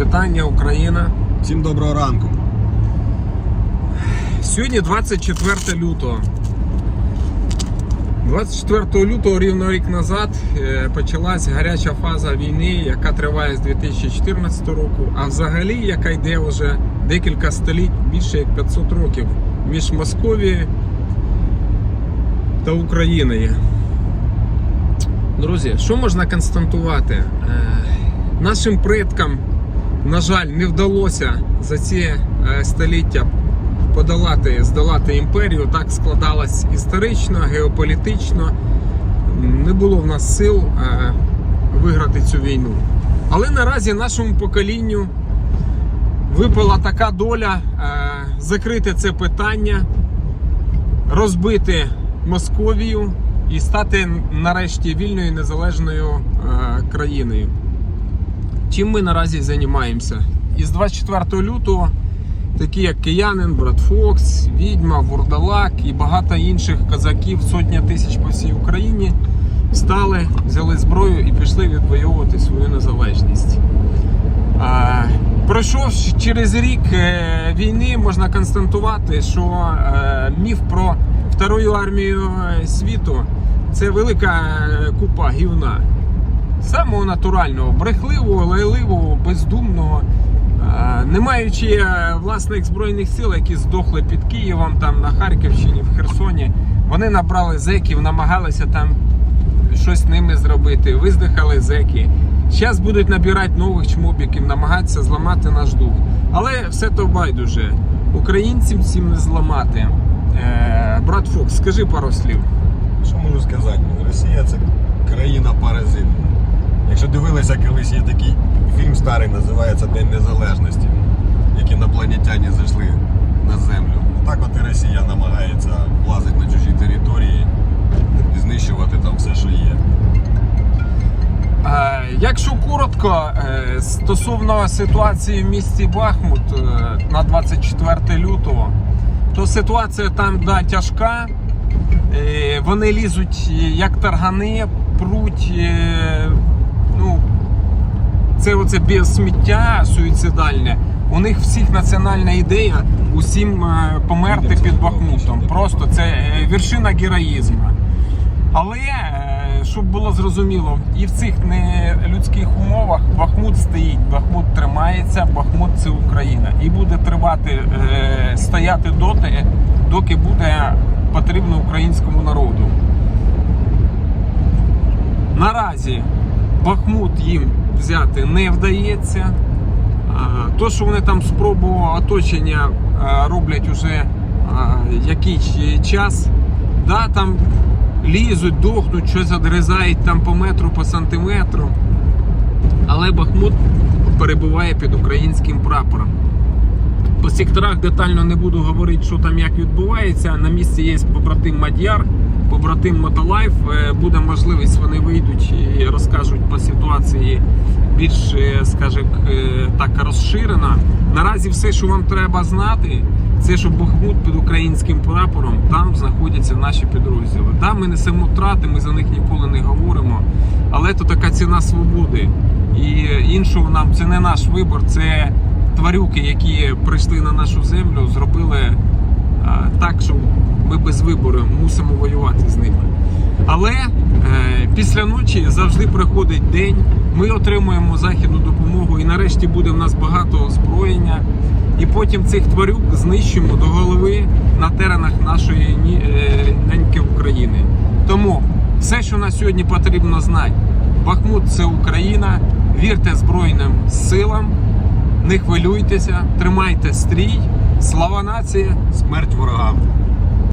Вітання Україна. Всім доброго ранку. Сьогодні 24 лютого. 24 лютого, рівно рік назад, е, почалась гаряча фаза війни, яка триває з 2014 року, а взагалі, яка йде вже декілька століть, більше як 500 років між Московією та Україною. Друзі, що можна констатувати? Е, Нашим предкам, на жаль, не вдалося за ці е, століття подолати, здолати імперію. Так складалось історично, геополітично. Не було в нас сил е, виграти цю війну. Але наразі нашому поколінню випала така доля е, закрити це питання, розбити Московію і стати нарешті вільною незалежною країною. Чим ми наразі займаємося? Із 24 лютого такі як Киянин, Брат Фокс, Відьма, Вурдалак і багато інших козаків, сотня тисяч по всій Україні встали, взяли зброю і пішли відвоювати свою незалежність. А, Пройшов через рік е, війни, можна констатувати, що е, міф про Вторую армію е, світу це велика купа гівна. Самого натурального, брехливого, лайливого, бездумного, е, не маючи е, власних збройних сил, які здохли під Києвом, там на Харківщині, в Херсоні, вони набрали зеків, намагалися там щось з ними зробити, виздихали зеки. Зараз будуть набирати нових чмобіків, намагатися зламати наш дух. Але все то байдуже. Українців всім не зламати. Е, брат Фокс, скажи пару слів. Що можу сказати? Росія це країна паразит. Якщо дивилися, колись є такий фільм старий, називається День Незалежності, як інопланетяні зайшли на землю. Так от і Росія намагається влазити на чужі території і знищувати там все, що є. Е, Якщо коротко, е, стосовно ситуації в місті Бахмут е, на 24 лютого, то ситуація там да, тяжка. Вони лізуть як таргани, пруть. Це оце безсміття суїцидальне. У них всіх національна ідея усім е, померти під Бахмутом. Просто це е, вершина героїзму. Але е, щоб було зрозуміло, і в цих нелюдських умовах Бахмут стоїть, Бахмут тримається, Бахмут це Україна. І буде тривати, стояти доти, доки буде потрібно українському народу. Наразі Бахмут їм взяти не вдається. То, що вони там спробу оточення роблять уже якийсь час, да, там лізуть, дохнуть, щось одрізають там по метру, по сантиметру. Але Бахмут перебуває під українським прапором. По секторах детально не буду говорити, що там як відбувається. На місці є побратим Мадяр, побратим Мотолайф. Е, Буде можливість, вони вийдуть і розкажуть по ситуації більш, е, скажімо, е, так розширено. Наразі все, що вам треба знати, це що Бахмут під українським прапором, там знаходяться наші підрозділи. Там ми несемо втрати, ми за них ніколи не говоримо. Але то така ціна свободи. І іншого нам це не наш вибор, це тварюки, які прийшли на нашу землю, зробили а, так, що ми без вибору мусимо воювати з ними. Але е, після ночі завжди приходить день, ми отримуємо західну допомогу, і нарешті буде в нас багато озброєння. І потім цих тварюк знищимо до голови на теренах нашої е, неньки України. Тому все, що на сьогодні потрібно знати, Бахмут це Україна. Вірте Збройним силам, не хвилюйтеся, тримайте стрій. Слава нації! Смерть ворогам.